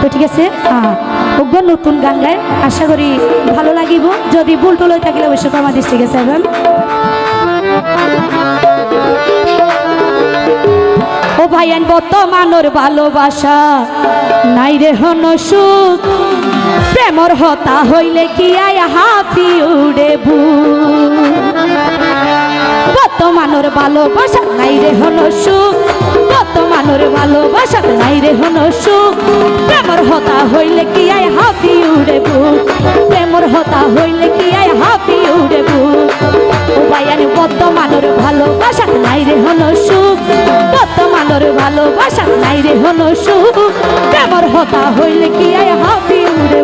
তো ঠিক আছে? ওগ্য নতুন গান গায়, আশা করি ভালো লাগিব। যদি ভুল টুল হয়ে থাকলে অবশ্যই আমার দৃষ্টিকে চাইবেন ও ভাইয়ান, বর্তমানোর ভালোবাসা নাই রে হন সুখ। প্রেমর হতা হইলে কি আই হাফি উড়ে বু? বর্তমানোর ভালোবাসা নাই রে হন সুখ। বর্তমানোর ভালোবাসা নাই রে হন সুখ। হইলে কি আই হাফি উড়ে বু প্রেমর হতা হইলে কি আই হাফি উড়ে বু ও ভাইয়ান বর্তমানোর ভালোবাসা নাই রে, হলো সুখ। বর্তমানোর ভালোবাসা নাই রে, হলো সুখ। প্রেমর হতা হইলে কি আই হাফি উড়ে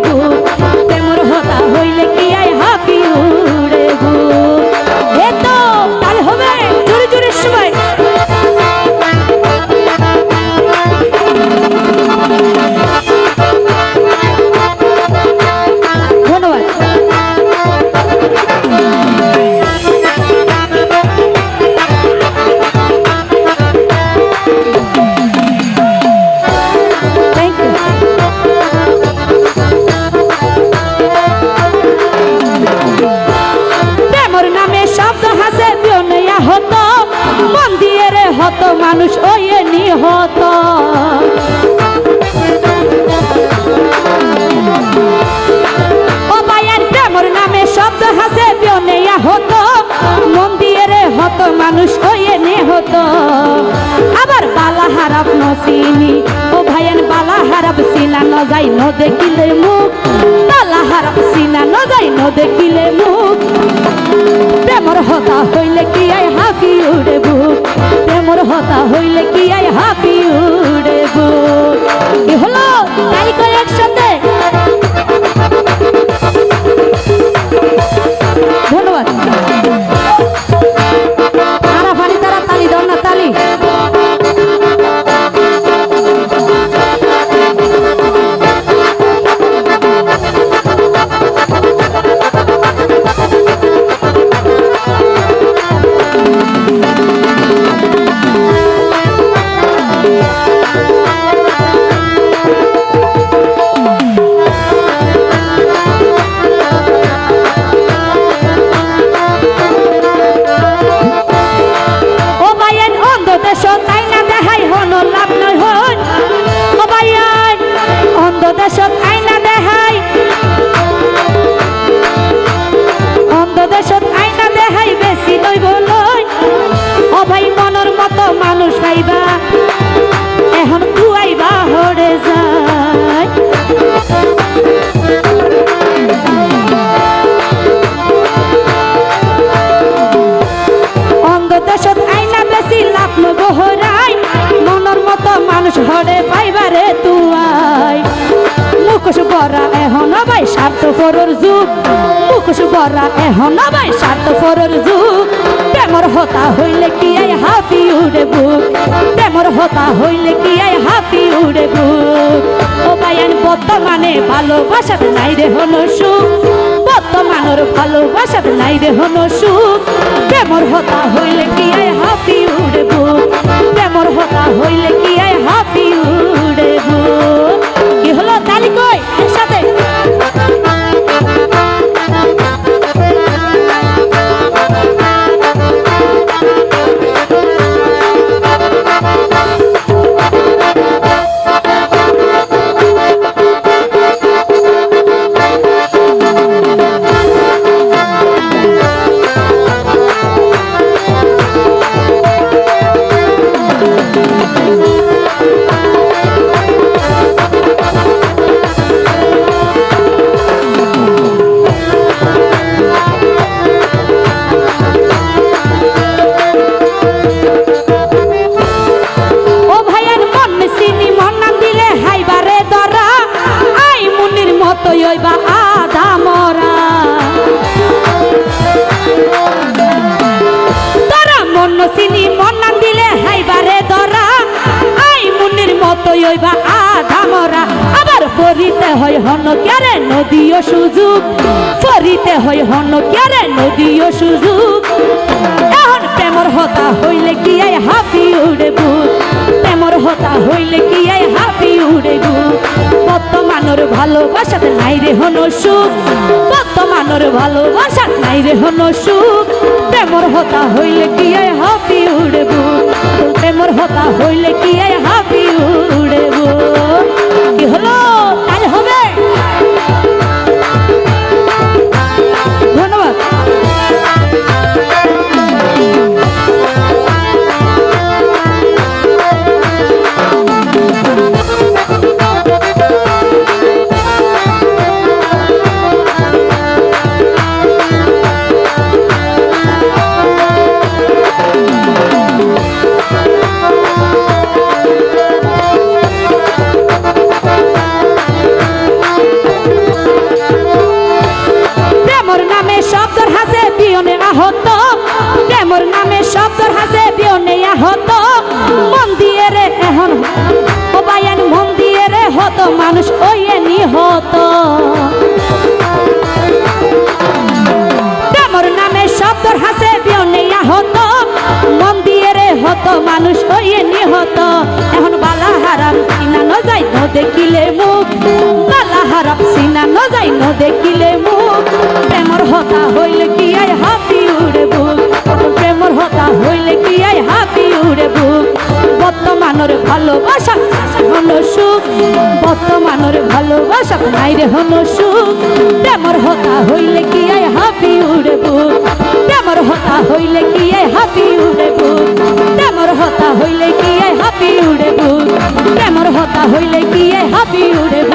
ন যাই, ন দেখিলে মুখ। বালা হারাপ সিনা, ন যাই, ন দেখিলে মুখ। প্রেমর হতা হইলে কি আই হাফি উড়ে বুক? প্রেমর হতা হইলে কি আই হাফি বরা এখন ভাই স্বার্থ ফরর যুগ। মুখোশ বরা এখন ভাই স্বার্থ ফরর যুগ। প্রেমর হতা হইলে কি আই হাফি উড়ে বুক? প্রেমর হতা হইলে কি আই হাফি উড়ে বুক? ও ভাইয়ান বর্তমানে ভালোবাসার নাই রে হন সুখ। বর্তমানের ভালোবাসার নাই রে হন সুখ। প্রেমর হতা হইলে কি আই হাফি উড়ে বুক? হয় হন কেরে নদীও সুযোগ। ফরিতে হয় হন কেরে নদীও সুযোগ। এখন প্রেমর হতা হইলে কি আই হাফি উড়ে বুক প্রেমর হতা হইলে কি আই হাফি উড়ে বুক ভালোবাসা নাই রে হন সুখ। বর্তমানের ভালোবাসা নাই রে হন সুখ। প্রেমর হতা হইলে কি আয় হাফি উড়ব? প্রেমর হতা হইলে কি আয় দেখিলে মুখ। লালা হারাপ সিনা ন যাই ন দেখিলে মুখ। প্রেমর হতা হইলে কি আই হাতি উড়ে বুক? প্রেমর হতা হইলে কি আই হাতি উড়ে বুক? বর্তমানের ভালোবাসা হলো সুখ। বর্তমানের ভালোবাসা নাই রে হলো সুখ। প্রেমর হতা হইলে কি আই হাতি উড়ে বুক? প্রেমর হতা হইলে কি আই হাতি উড়ে বুক? প্রেমর হতা হইলে কি আই হাতি উড়ে বুক? প্রেমর হতা হইলে কি আই ভাবি উড়ে